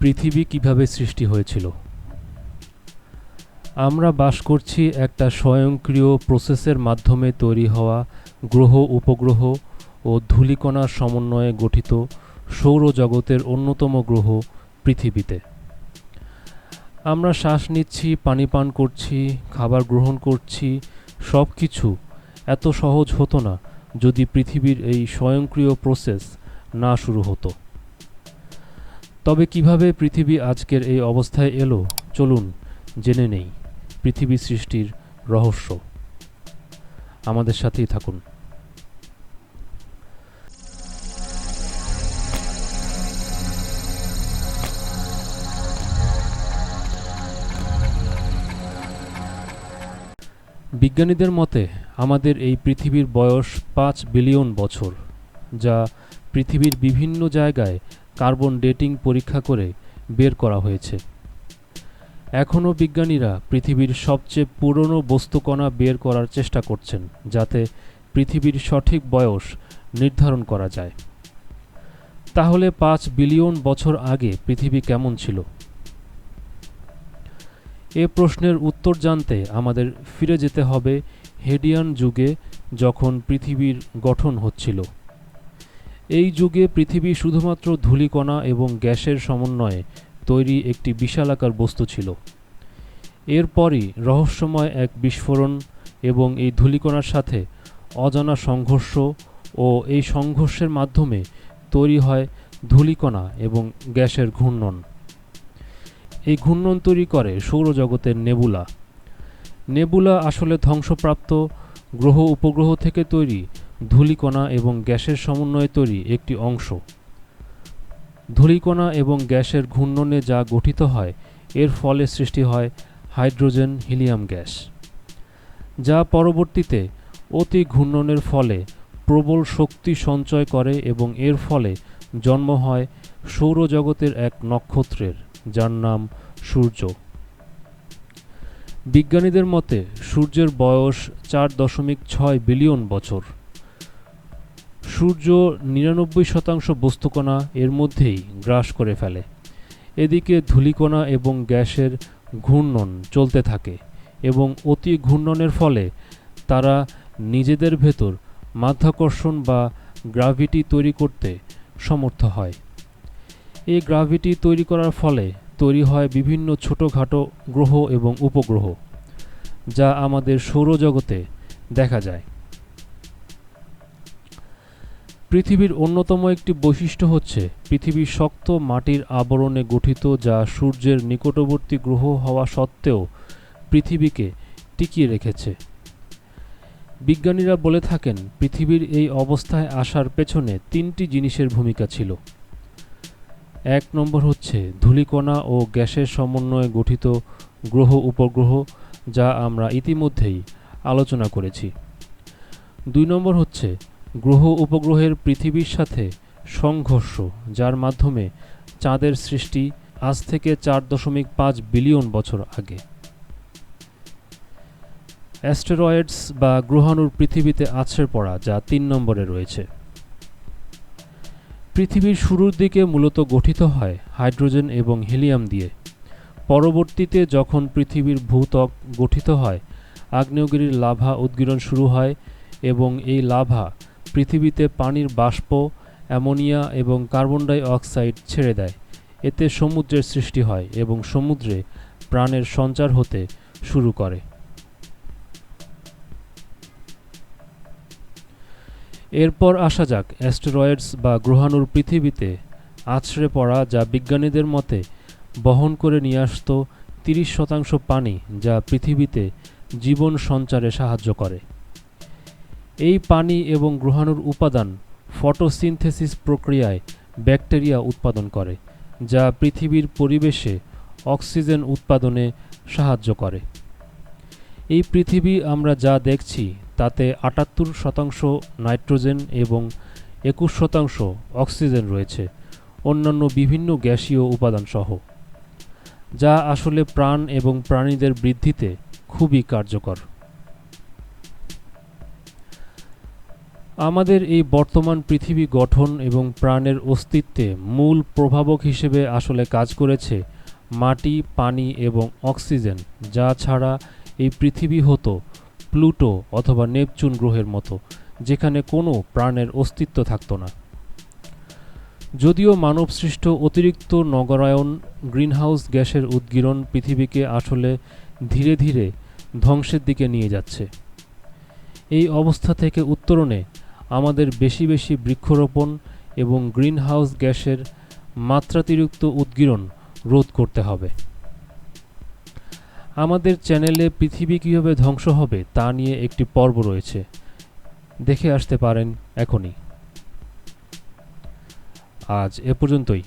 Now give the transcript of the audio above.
পৃথিবী কীভাবে সৃষ্টি হয়েছিল? আমরা বাস করছি একটা স্বয়ংক্রিয় প্রসেসের মাধ্যমে তৈরি হওয়া গ্রহ উপগ্রহ ও ধূলিকণার সমন্বয়ে গঠিত সৌরজগতের অন্যতম গ্রহ পৃথিবীতে। আমরা শ্বাস নিচ্ছি, পানি পান করছি, খাবার গ্রহণ করছি সব কিছু এত সহজ হতো না যদি পৃথিবীর এই স্বয়ংক্রিয় প্রসেস না শুরু হতো। তবে কীভাবে পৃথিবী আজকের এই অবস্থায় এলো? চলুন জেনে নেই। পৃথিবী সৃষ্টির রহস্য। আমাদের সাথেই থাকুন। বিজ্ঞানীদের মতে, আমাদের এই পৃথিবীর বয়স পাঁচ বিলিয়ন বছর, যা পৃথিবীর বিভিন্ন জায়গায় কার্বন ডেটিং পরীক্ষা করে বের করা হয়েছে। এখনও বিজ্ঞানীরা পৃথিবীর সবচেয়ে পুরনো বস্তুকণা বের করার চেষ্টা করছেন, যাতে পৃথিবীর সঠিক বয়স নির্ধারণ করা যায়। তাহলে পাঁচ বিলিয়ন বছর আগে পৃথিবী কেমন ছিল? এ প্রশ্নের উত্তর জানতে আমাদের ফিরে যেতে হবে হেডিয়ান যুগে, যখন পৃথিবীর গঠন হচ্ছিল। এই যুগে পৃথিবী শুধুমাত্র ধূলিকণা এবং গ্যাসের সমন্বয়ে তৈরি একটি বিশালাকার বস্তু ছিল। এরপরই রহস্যময় এক বিস্ফোরণ এবং এই ধূলিকণার সাথে অজানা সংঘর্ষ ও এই সংঘর্ষের মাধ্যমে তৈরি হয় ধূলিকণা এবং গ্যাসের ঘূর্ণন। এই ঘূর্ণন তৈরি করে সৌরজগতের নেবুলা। নেবুলা আসলে ধ্বংসপ্রাপ্ত গ্রহ উপগ্রহ থেকে তৈরি ধূলিকণা এবং গ্যাসের সমন্বয়ে তৈরি একটি অংশ। ধূলিকণা এবং গ্যাসের ঘূর্ণনে যা গঠিত হয়, এর ফলে সৃষ্টি হয় হাইড্রোজেন হিলিয়াম গ্যাস, যা পরবর্তীতে অতি ঘূর্ণনের ফলে প্রবল শক্তি সঞ্চয় করে এবং এর ফলে জন্ম হয় সৌরজগতের এক নক্ষত্রের, যার নাম সূর্য। বিজ্ঞানীদের মতে সূর্যের বয়স চার দশমিক ছয় বিলিয়ন বছর। সূর্য নিরানব্বই শতাংশ বস্তুকণা এর মধ্যেই গ্রাস করে ফেলে। এদিকে ধূলিকণা এবং গ্যাসের ঘূর্ণন চলতে থাকে এবং অতি ঘূর্ণনের ফলে তারা নিজেদের ভেতর মাধ্যাকর্ষণ বা গ্রাভিটি তৈরি করতে সমর্থ হয়। এই গ্রাভিটি তৈরি করার ফলে তৈরি হয় বিভিন্ন ছোটোখাটো গ্রহ এবং উপগ্রহ, যা আমাদের সৌরজগতে দেখা যায়। পৃথিবীর অন্যতম একটি বৈশিষ্ট্য হচ্ছে পৃথিবী শক্ত মাটির আবরণে গঠিত যা সূর্যের নিকটবর্তী গ্রহ হওয়া সত্ত্বেও পৃথিবীকে টিকিয়ে রেখেছে। বিজ্ঞানীরা বলে থাকেন, পৃথিবীর এই অবস্থায় আসার পেছনে তিনটি জিনিসের ভূমিকা ছিল। এক নম্বর হচ্ছে ধূলিকণা ও গ্যাসের সমন্বয়ে গঠিত গ্রহ উপগ্রহ, যা আমরা ইতিমধ্যেই আলোচনা করেছি। দুই নম্বর হচ্ছে গ্রহ উপগ্রহের পৃথিবীর সাথে সংঘর্ষ, যার মাধ্যমে চাঁদের সৃষ্টি আজ থেকে চার দশমিক পাঁচ বিলিয়ন বছর আগে। অ্যাস্টেরয়েডস বা গ্রহাণুর পৃথিবীতে আছড়ে পড়া যা তিন নম্বরে রয়েছে। পৃথিবীর শুরুর দিকে মূলত গঠিত হয় হাইড্রোজেন এবং হিলিয়াম দিয়ে। পরবর্তীতে যখন পৃথিবীর ভূত্বক গঠিত হয়, আগ্নেয়গিরির লাভা উদ্গীরণ শুরু হয় এবং এই লাভা পৃথিবীতে পানির বাষ্প, অ্যামোনিয়া এবং কার্বন ডাই অক্সাইড ছেড়ে দেয়। এতে সমুদ্রের সৃষ্টি হয় এবং সমুদ্রে প্রাণের সঞ্চার হতে শুরু করে। এরপর আসা যাক, অ্যাস্টেরয়েডস বা গ্রহাণুর পৃথিবীতে আছড়ে পড়া যা বিজ্ঞানীদের মতে বহন করে নিয়ে আসত তিরিশ শতাংশ পানি যা পৃথিবীতে জীবন সঞ্চারে সাহায্য করে। এই পানি এবং গ্রহাণুর উপাদান ফটোসিনথেসিস প্রক্রিয়ায় ব্যাকটেরিয়া উৎপাদন করে, যা পৃথিবীর পরিবেশে অক্সিজেন উৎপাদনে সাহায্য করে। এই পৃথিবী আমরা যা দেখছি, তাতে আটাত্তর শতাংশ নাইট্রোজেন এবং একুশ শতাংশ অক্সিজেন রয়েছে, অন্যান্য বিভিন্ন গ্যাসীয় উপাদানসহ, যা আসলে প্রাণ এবং প্রাণীদের বৃদ্ধিতে খুবই কার্যকর। আমাদের এই বর্তমান পৃথিবী গঠন এবং প্রাণের অস্তিত্বে মূল প্রভাবক হিসেবে আসলে কাজ করেছে মাটি, পানি এবং অক্সিজেন, যা ছাড়া এই পৃথিবী হতো প্লুটো অথবা নেপচুন গ্রহের মতো, যেখানে কোনো প্রাণের অস্তিত্ব থাকতো না। যদিও মানবসৃষ্ট অতিরিক্ত নগরায়ন গ্রিনহাউস গ্যাসের উদ্গীরণ পৃথিবীকে আসলে ধীরে ধীরে ধ্বংসের দিকে নিয়ে যাচ্ছে। এই অবস্থা থেকে উত্তরণে আমাদের বেশি বেশি বৃক্ষরোপণ এবং গ্রিনহাউস গ্যাসের মাত্রাতিরিক্ত উদ্গীরণ রোধ করতে হবে। আমাদের চ্যানেলে পৃথিবী কীভাবে ধ্বংস হবে তা নিয়ে একটি পর্ব রয়েছে। দেখে আসতে পারেন এখনই। আজ এ পর্যন্তই।